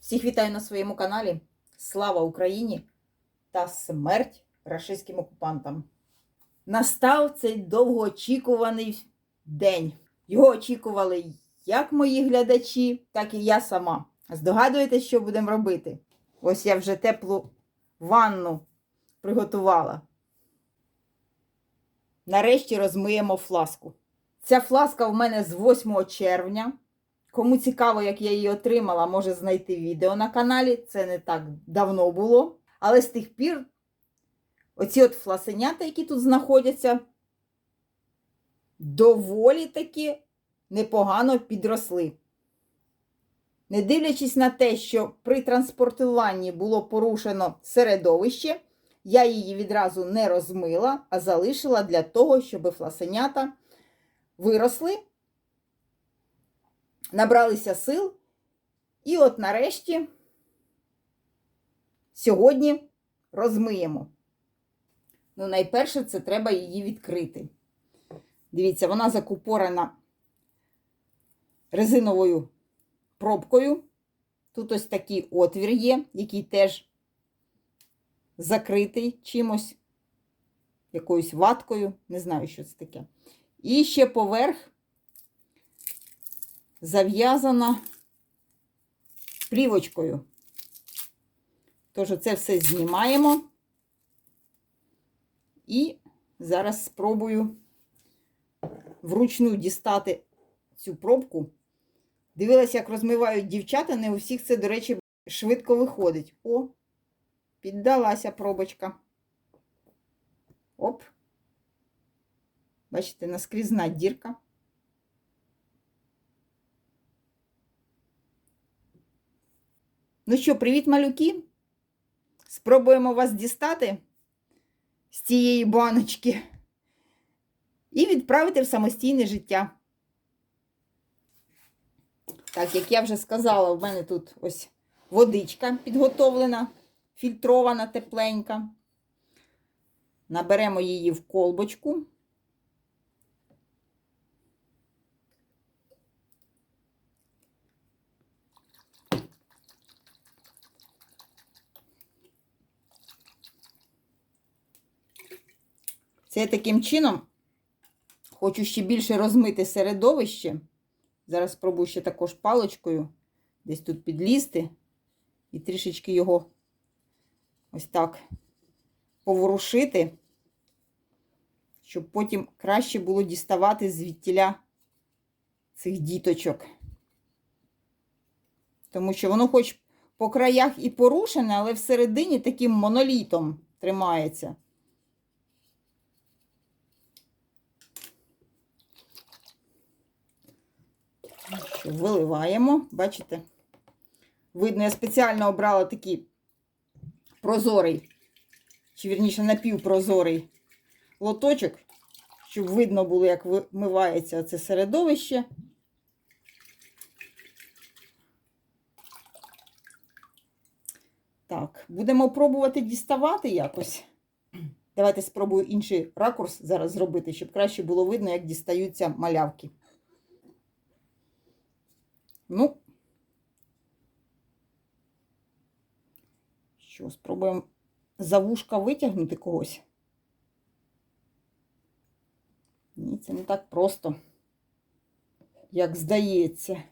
Всіх вітаю на своєму каналі. Слава Україні та смерть рашистським окупантам. Настав цей довгоочікуваний день. Його очікували як мої глядачі, так і я сама. Здогадуєтесь, що будемо робити? Ось я вже теплу ванну приготувала. Нарешті розмиємо фласку. Ця фласка в мене з 8 червня. Кому цікаво, як я її отримала, може знайти відео на каналі. Це не так давно було. Але з тих пір оці от фласенята, які тут знаходяться, доволі таки непогано підросли. Не дивлячись на те, що при транспортуванні було порушено середовище, я її відразу не розмила, а залишила для того, щоб фласенята виросли набралися сил. І от нарешті сьогодні розмиємо. Ну, найперше, це треба її відкрити. Дивіться, вона закупорена резиновою пробкою. Тут ось такий отвір є, який теж закритий чимось, якоюсь ваткою, не знаю, що це таке. І ще поверх зав'язана плівочкою. Тож це все знімаємо і зараз спробую вручну дістати цю пробку. Дивилася, як розмивають дівчата, не у всіх це, до речі, швидко виходить. О, піддалася пробочка. Оп. Бачите, наскрізна дірка. Ну що, привіт, малюки! Спробуємо вас дістати з цієї баночки і відправити в самостійне життя. Так, як я вже сказала, в мене тут ось водичка підготовлена, фільтрована, тепленька. Наберемо її в колбочку. Це таким чином хочу ще більше розмити середовище. Зараз спробую ще також паличкою десь тут підлізти і трішечки його ось так поворушити, щоб потім краще було діставати звідтіля цих діточок. Тому що воно хоч по краях і порушене, але всередині таким монолітом тримається. Виливаємо, бачите? Видно, я спеціально обрала такий прозорий, чи вірніше напівпрозорий лоточок, щоб видно було, як вимивається це середовище. Так, будемо пробувати діставати якось. Давайте спробую інший ракурс зараз зробити, щоб краще було видно, як дістаються малявки. Ну, що, спробуємо за вушка витягнути когось. Ні, це не так просто, як здається.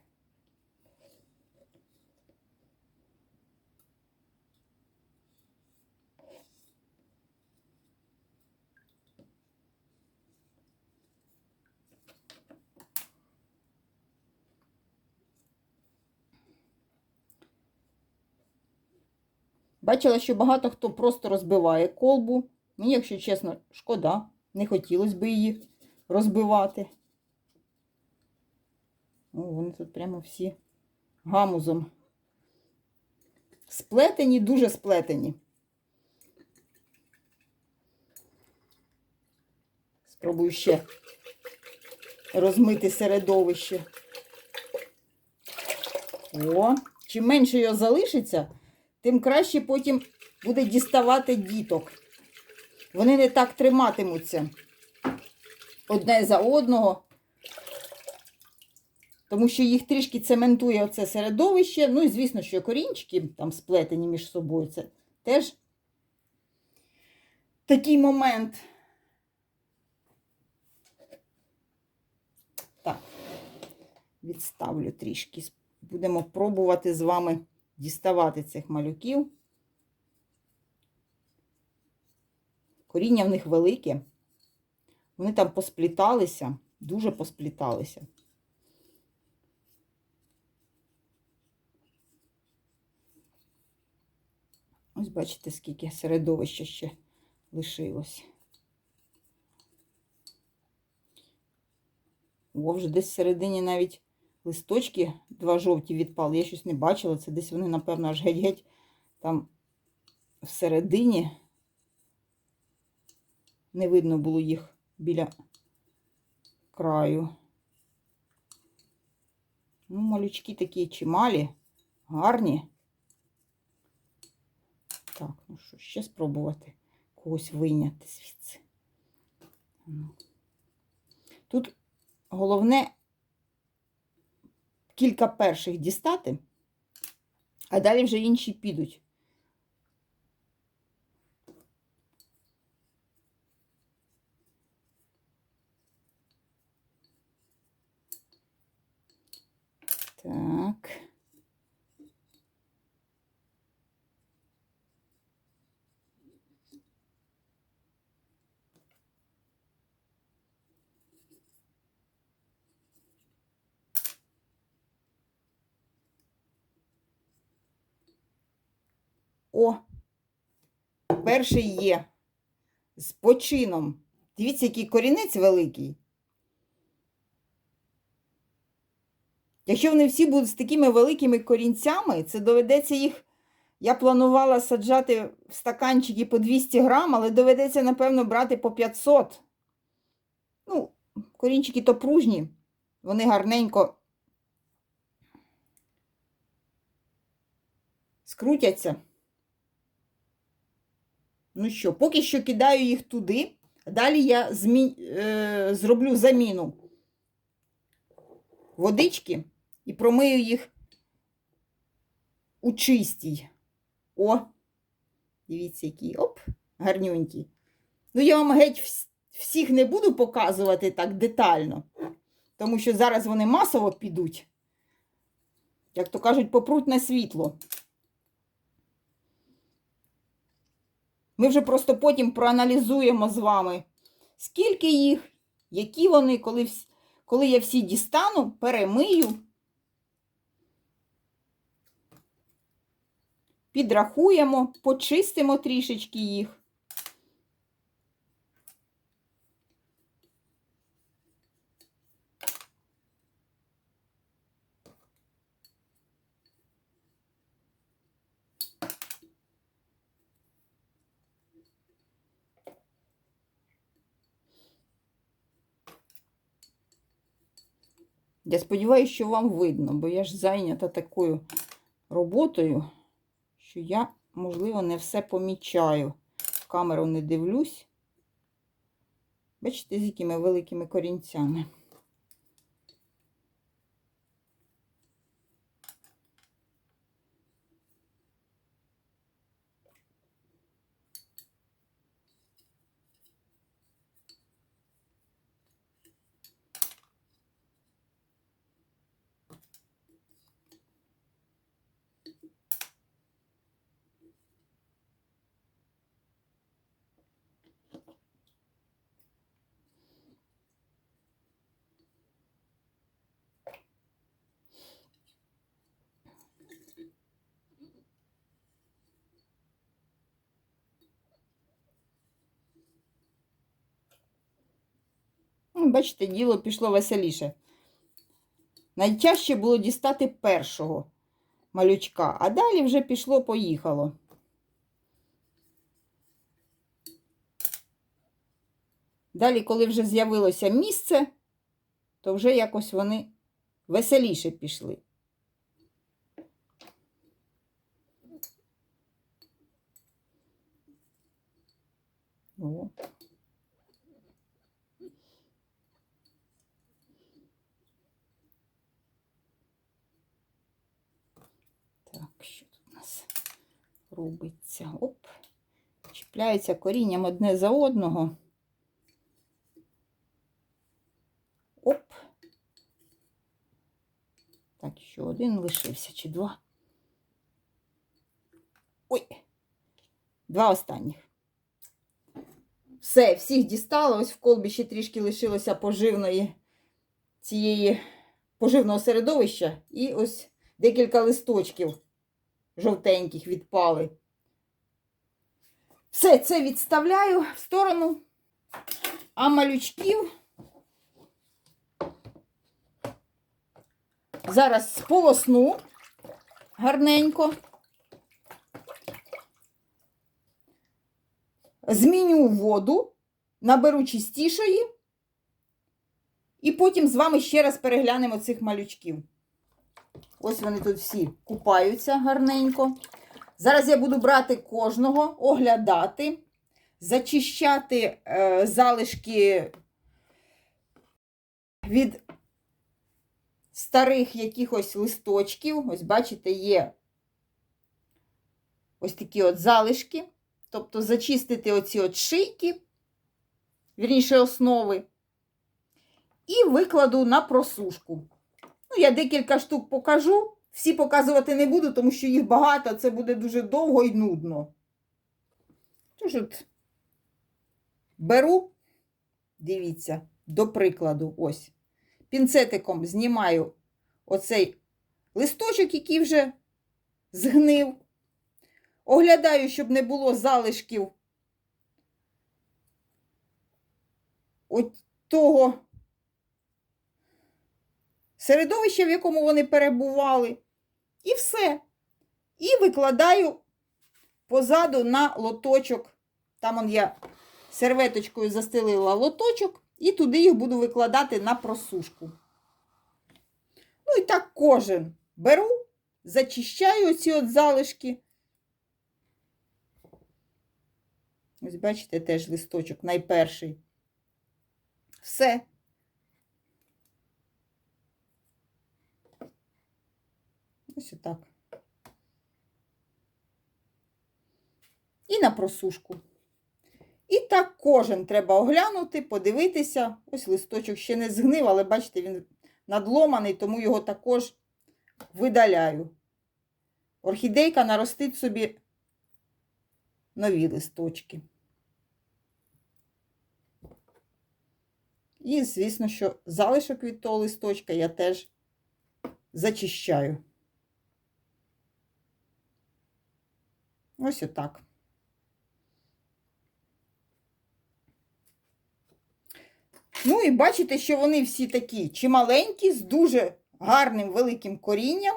Бачила, що багато хто просто розбиває колбу. Мені, якщо чесно, шкода, не хотілося б її розбивати. О, вони тут прямо всі гамузом. Сплетені, дуже сплетені. Спробую ще розмити середовище. О, чим менше його залишиться, тим краще потім буде діставати діток. Вони не так триматимуться. одне за одного. Тому що їх трішки цементує оце середовище. Ну і звісно, що корінчики там сплетені між собою. Це теж такий момент. Так, відставлю трішки. Будемо пробувати з вами діставати цих малюків. Коріння в них велике. Вони там поспліталися, дуже поспліталися. Ось бачите, скільки середовища ще лишилось. О, вже десь всередині навіть листочки два жовті відпали. Я щось не бачила. Це десь вони, напевно, аж геть-геть там всередині. Не видно було їх біля краю. Ну, малючки такі чималі, гарні. Так, ну що, ще спробувати когось вийняти звідси. Ну. Тут головне кілька перших дістати, а далі вже інші підуть. Так. О, перший є з почином. Дивіться, який корінець великий. Якщо вони всі будуть з такими великими корінцями, це доведеться їх. Я планувала саджати в стаканчики по 200 грам, але доведеться, напевно, брати по 500. Ну, корінчики то пружні, вони гарненько скрутяться. Ну що, поки що кидаю їх туди, далі я змі... е... зроблю заміну водички і промию їх у чистій. О, дивіться, який оп, гарнюнький. Ну, я вам геть вс- всіх не буду показувати так детально, тому що зараз вони масово підуть, як то кажуть, попруть на світло. Ми вже просто потім проаналізуємо з вами, скільки їх, які вони, коли, коли я всі дістану, перемию, підрахуємо, почистимо трішечки їх. Я сподіваюся, що вам видно, бо я ж зайнята такою роботою, що я, можливо, не все помічаю. Камеру не дивлюсь. Бачите, з якими великими корінцями. Ну, Бачите, діло пішло веселіше. Найтяжче було дістати першого малючка, а далі вже пішло-поїхало. Далі, коли вже з'явилося місце, то вже якось вони веселіше пішли. О. робиться. Оп. Чіпляються корінням одне за одного. Оп. Так, ще один лишився, чи два. Ой. Два останніх. Все, всіх дістала. Ось в колбі ще трішки лишилося поживної цієї поживного середовища. І ось декілька листочків жовтеньких відпали. Все це відставляю в сторону. А малючків зараз сполосну гарненько. Зміню воду, наберу чистішої, і потім з вами ще раз переглянемо цих малючків. Ось вони тут всі купаються гарненько. Зараз я буду брати кожного, оглядати, зачищати е, залишки від старих якихось листочків. Ось, бачите, є ось такі от залишки. Тобто зачистити оці от шийки, вірніше основи, і викладу на просушку. Ну, я декілька штук покажу. Всі показувати не буду, тому що їх багато, це буде дуже довго і нудно. Тож от беру, дивіться, до прикладу, ось. Пінцетиком знімаю оцей листочок, який вже згнив. Оглядаю, щоб не було залишків от того середовища, в якому вони перебували. І все. І викладаю позаду на лоточок. Там он я серветочкою застелила лоточок, і туди їх буду викладати на просушку. Ну і так кожен беру, зачищаю оці от залишки. Ось, бачите, теж листочок найперший. Все. Ось отак. І на просушку. І так кожен треба оглянути, подивитися. Ось листочок ще не згнив, але бачите, він надломаний, тому його також видаляю. Орхідейка наростить собі нові листочки. І, звісно, що залишок від того листочка я теж зачищаю. Ось отак. Ну і бачите, що вони всі такі чималенькі, з дуже гарним великим корінням.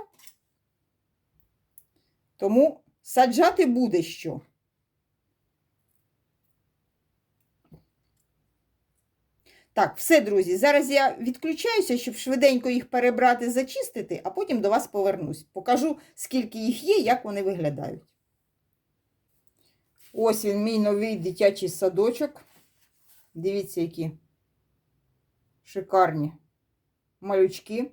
Тому саджати буде що. Так, все, друзі. Зараз я відключаюся, щоб швиденько їх перебрати, зачистити, а потім до вас повернусь. Покажу, скільки їх є, як вони виглядають. Ось він, мій новий дитячий садочок. Дивіться, які шикарні малючки.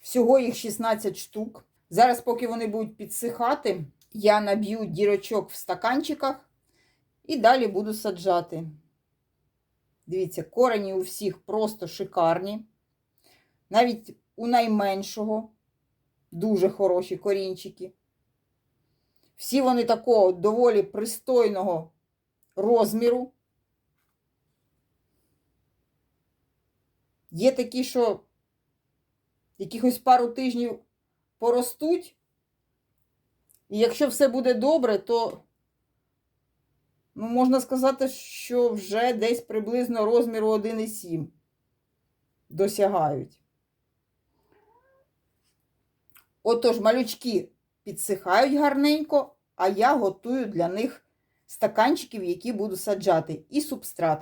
Всього їх 16 штук. Зараз, поки вони будуть підсихати, я наб'ю дірочок в стаканчиках і далі буду саджати. Дивіться, корені у всіх просто шикарні. Навіть у найменшого дуже хороші корінчики. Всі вони такого доволі пристойного розміру. Є такі, що якихось пару тижнів поростуть. І якщо все буде добре, то ну, можна сказати, що вже десь приблизно розміру 1,7 досягають. Отож, малючки підсихають гарненько, а я готую для них стаканчиків, які буду саджати, і субстрат.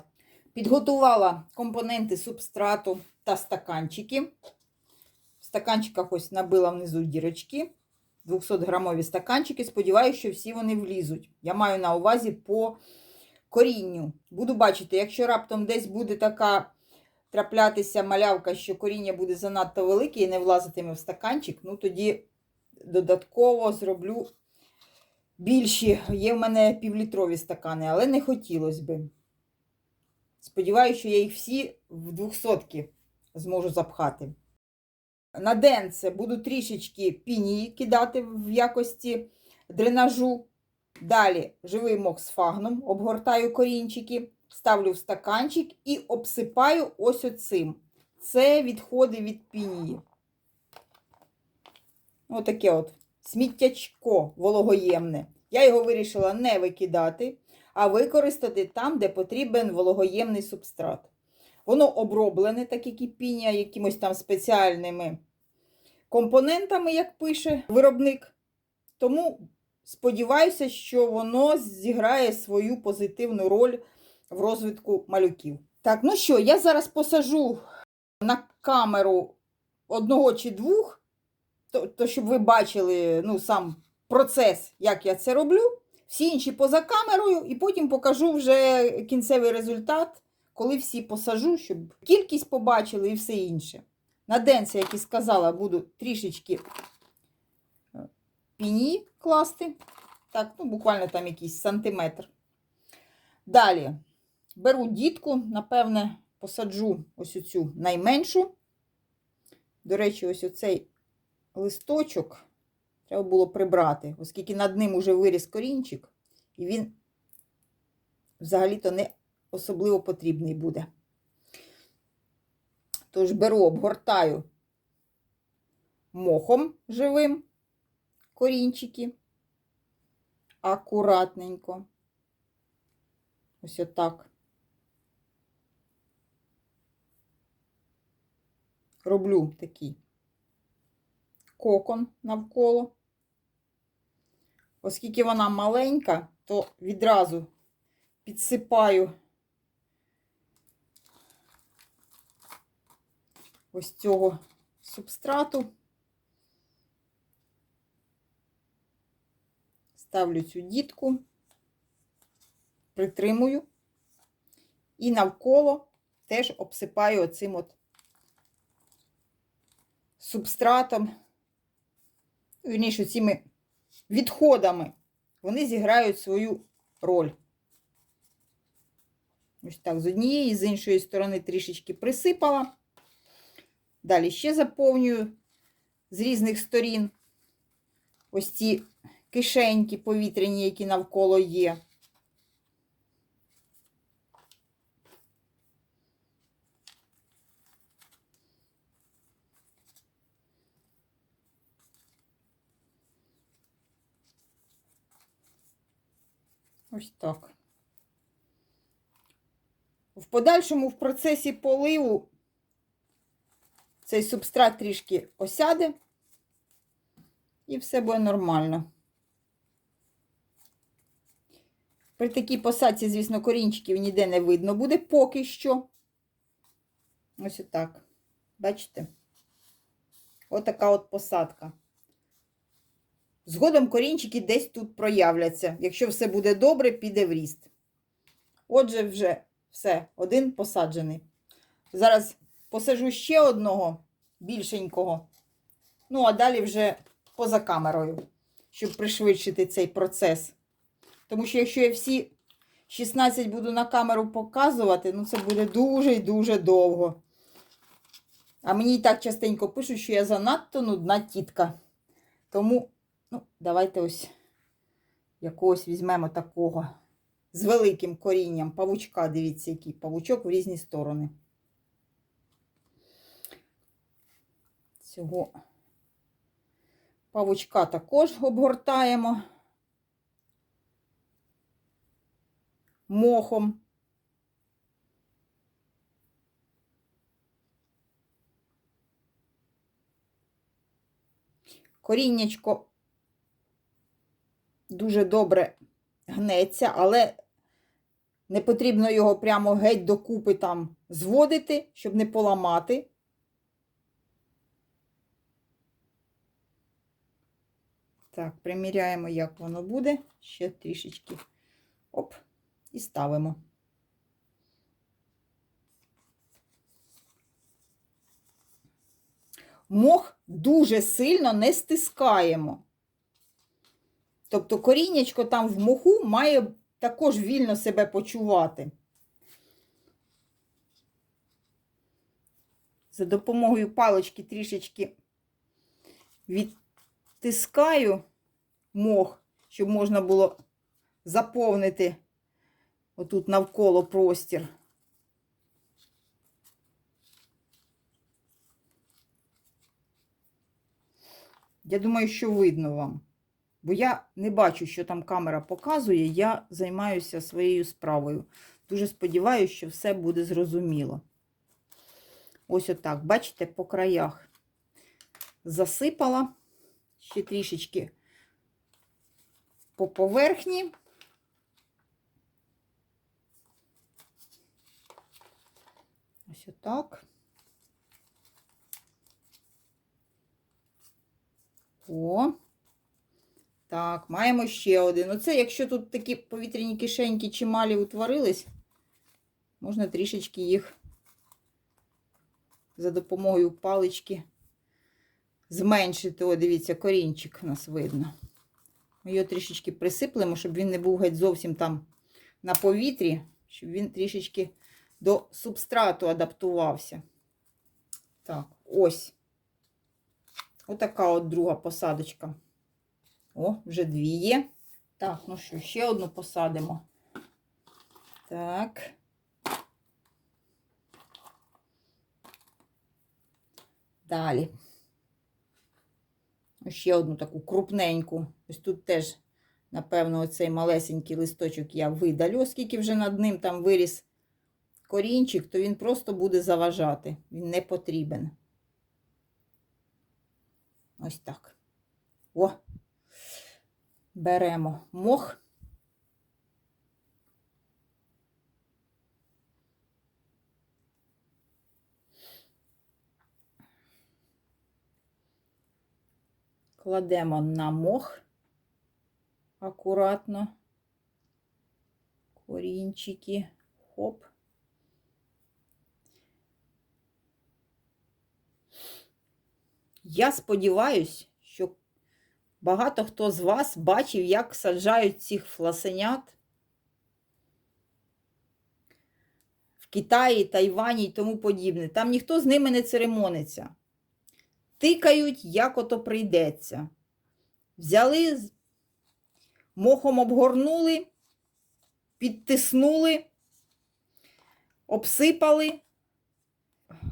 Підготувала компоненти субстрату та стаканчики. В стаканчиках ось набила внизу дірочки. 200-грамові стаканчики. Сподіваюся, що всі вони влізуть. Я маю на увазі по корінню. Буду бачити, якщо раптом десь буде така траплятися малявка, що коріння буде занадто велике і не влазитиме в стаканчик, ну тоді додатково зроблю більші. Є в мене півлітрові стакани, але не хотілося би. Сподіваюся, що я їх всі в двохсотки зможу запхати. На денце буду трішечки пінії кидати в якості дренажу. Далі живий мох з фагном, обгортаю корінчики, ставлю в стаканчик і обсипаю ось оцим. Це відходи від пінії. Отаке от сміттячко вологоємне. Я його вирішила не викидати, а використати там, де потрібен вологоємний субстрат. Воно оброблене, так як і пінія, якимось там спеціальними компонентами, як пише виробник. Тому сподіваюся, що воно зіграє свою позитивну роль в розвитку малюків. Так, ну що, я зараз посажу на камеру одного чи двох, то, то щоб ви бачили ну, сам процес, як я це роблю. Всі інші поза камерою, і потім покажу вже кінцевий результат, коли всі посажу, щоб кількість побачили і все інше. На денце, як і сказала, буду трішечки е, піні класти. Так, ну, буквально там якийсь сантиметр. Далі беру дітку, напевне, посаджу ось оцю найменшу. До речі, ось оцей листочок треба було прибрати, оскільки над ним уже виріс корінчик, і він взагалі-то не особливо потрібний буде. Тож беру, обгортаю мохом живим корінчики. Акуратненько. Ось отак. Роблю такий кокон навколо. Оскільки вона маленька, то відразу підсипаю ось цього субстрату. Ставлю цю дітку, притримую і навколо теж обсипаю оцим от субстратом, вірніше, цими відходами. Вони зіграють свою роль. Ось так, з однієї, з іншої сторони трішечки присипала. Далі ще заповнюю з різних сторін ось ці кишеньки повітряні, які навколо є. Ось так. В подальшому в процесі поливу цей субстрат трішки осяде, і все буде нормально. При такій посадці, звісно, корінчиків ніде не видно буде поки що. Ось отак. Бачите? Отака от посадка. Згодом корінчики десь тут проявляться. Якщо все буде добре, піде в ріст. Отже, вже все, один посаджений. Зараз посажу ще одного більшенького. Ну, а далі вже поза камерою, щоб пришвидшити цей процес. Тому що якщо я всі 16 буду на камеру показувати, ну це буде дуже і дуже довго. А мені і так частенько пишуть, що я занадто нудна тітка. Тому, ну, давайте ось якогось візьмемо такого з великим корінням павучка. Дивіться, який павучок в різні сторони. Цього павучка також обгортаємо. мохом. Коріннячко дуже добре гнеться, але не потрібно його прямо геть докупи там зводити, щоб не поламати. Так, приміряємо, як воно буде. Ще трішечки. Оп і ставимо. мох дуже сильно не стискаємо. Тобто коріннячко там в моху має також вільно себе почувати. За допомогою палички трішечки відтискаю мох, щоб можна було заповнити отут навколо простір. Я думаю, що видно вам. Бо я не бачу, що там камера показує, я займаюся своєю справою. Дуже сподіваюся, що все буде зрозуміло. Ось отак, бачите, по краях засипала ще трішечки по поверхні. Ось отак. О. Так, маємо ще один. Оце, якщо тут такі повітряні кишеньки чималі утворились, можна трішечки їх за допомогою палички зменшити. О, дивіться, корінчик у нас видно. Ми його трішечки присиплемо, щоб він не був геть зовсім там на повітрі, щоб він трішечки до субстрату адаптувався. Так, ось. Отака от друга посадочка. О, вже дві є. Так, ну що, ще одну посадимо. Так. Далі. Ще одну таку крупненьку. Ось тут теж, напевно, оцей малесенький листочок я видалю, оскільки вже над ним там виріс корінчик, то він просто буде заважати. Він не потрібен. Ось так. О! Беремо мох. Кладемо на мох акуратно. Корінчики. Хоп. Я сподіваюся, що багато хто з вас бачив, як саджають цих фласенят в Китаї, Тайвані і тому подібне. Там ніхто з ними не церемониться. Тикають, як ото прийдеться. Взяли, мохом обгорнули, підтиснули, обсипали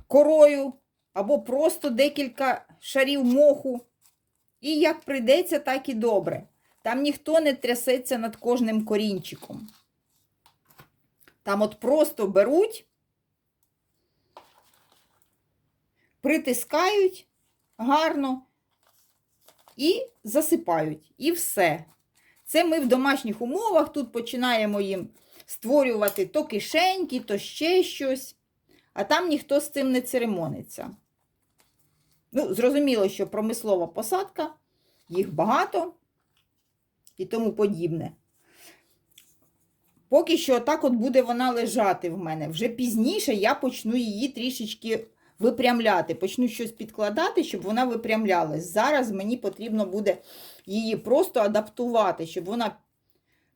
корою або просто декілька шарів моху. І як прийдеться, так і добре. Там ніхто не трясеться над кожним корінчиком. Там от просто беруть, притискають гарно і засипають. І все. Це ми в домашніх умовах тут починаємо їм створювати то кишеньки, то ще щось. А там ніхто з цим не церемониться. Ну, зрозуміло, що промислова посадка, їх багато і тому подібне. Поки що так от буде вона лежати в мене. Вже пізніше я почну її трішечки випрямляти. Почну щось підкладати, щоб вона випрямлялась. Зараз мені потрібно буде її просто адаптувати, щоб вона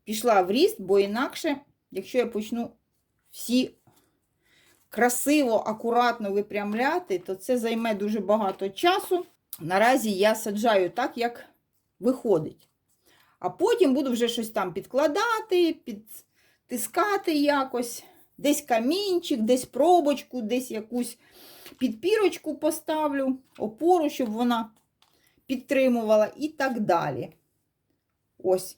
пішла в ріст, бо інакше, якщо я почну всі красиво, акуратно випрямляти, то це займе дуже багато часу. Наразі я саджаю так, як виходить. А потім буду вже щось там підкладати, підтискати якось. Десь камінчик, десь пробочку, десь якусь підпірочку поставлю, опору, щоб вона підтримувала і так далі. Ось.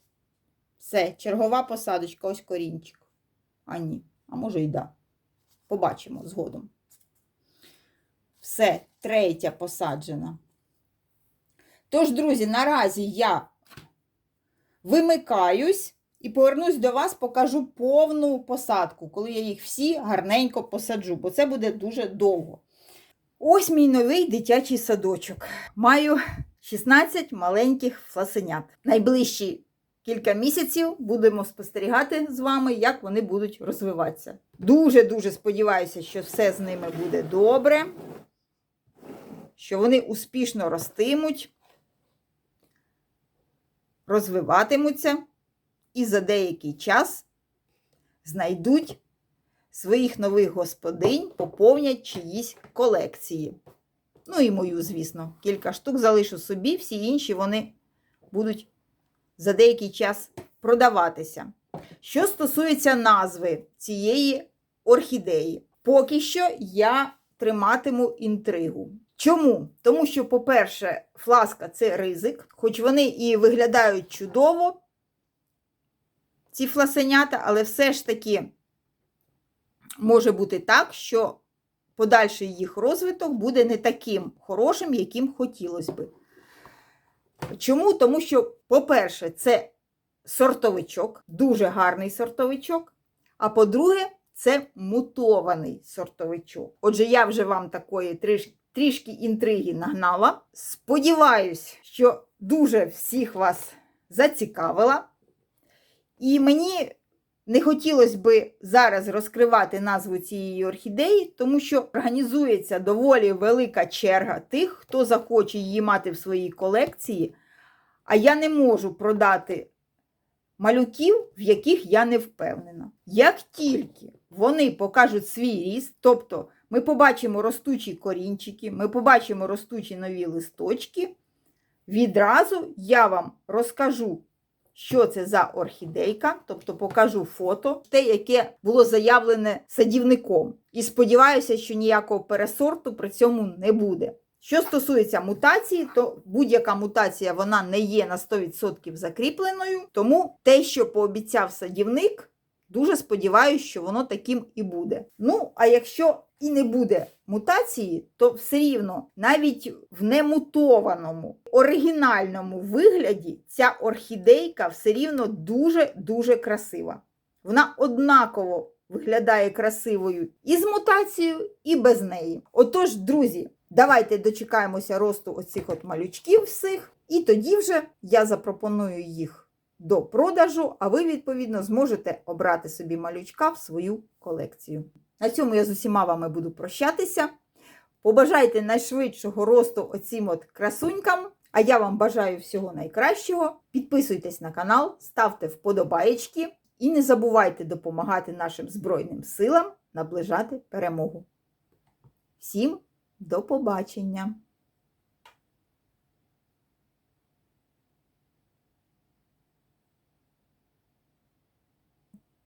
Все, чергова посадочка, ось корінчик. А ні, а може й да. Побачимо згодом. Все, третя посаджена. Тож, друзі, наразі я вимикаюсь і повернусь до вас, покажу повну посадку, коли я їх всі гарненько посаджу, бо це буде дуже довго. Ось мій новий дитячий садочок. Маю 16 маленьких фласенят. Найближчі кілька місяців будемо спостерігати з вами, як вони будуть розвиватися. Дуже-дуже сподіваюся, що все з ними буде добре. що вони успішно ростимуть, розвиватимуться і за деякий час знайдуть своїх нових господинь, поповнять чиїсь колекції. Ну і мою, звісно, кілька штук залишу собі, всі інші вони будуть за деякий час продаватися. Що стосується назви цієї орхідеї, поки що я триматиму інтригу. Чому? Тому що, по-перше, фласка це ризик, хоч вони і виглядають чудово, ці фласенята, але все ж таки може бути так, що подальший їх розвиток буде не таким хорошим, яким хотілося би. Чому? Тому що, по-перше, це сортовичок, дуже гарний сортовичок. А по-друге, це мутований сортовичок. Отже, я вже вам такої трішки, трішки інтриги нагнала. Сподіваюсь, що дуже всіх вас зацікавила. І мені не хотілося би зараз розкривати назву цієї орхідеї, тому що організується доволі велика черга тих, хто захоче її мати в своїй колекції, а я не можу продати малюків, в яких я не впевнена. Як тільки вони покажуть свій ріст, тобто ми побачимо ростучі корінчики, ми побачимо ростучі нові листочки, відразу я вам розкажу що це за орхідейка, тобто покажу фото, те, яке було заявлене садівником. І сподіваюся, що ніякого пересорту при цьому не буде. Що стосується мутації, то будь-яка мутація вона не є на 100% закріпленою, тому те, що пообіцяв садівник, дуже сподіваюся, що воно таким і буде. Ну, а якщо і не буде мутації, то все рівно навіть в немутованому оригінальному вигляді ця орхідейка все рівно дуже-дуже красива. Вона однаково виглядає красивою і з мутацією, і без неї. Отож, друзі, давайте дочекаємося росту оцих от малючків всіх, і тоді вже я запропоную їх до продажу, а ви, відповідно, зможете обрати собі малючка в свою колекцію. На цьому я з усіма вами буду прощатися. Побажайте найшвидшого росту оцім от красунькам. А я вам бажаю всього найкращого. Підписуйтесь на канал, ставте вподобаєчки і не забувайте допомагати нашим Збройним силам наближати перемогу. Всім до побачення!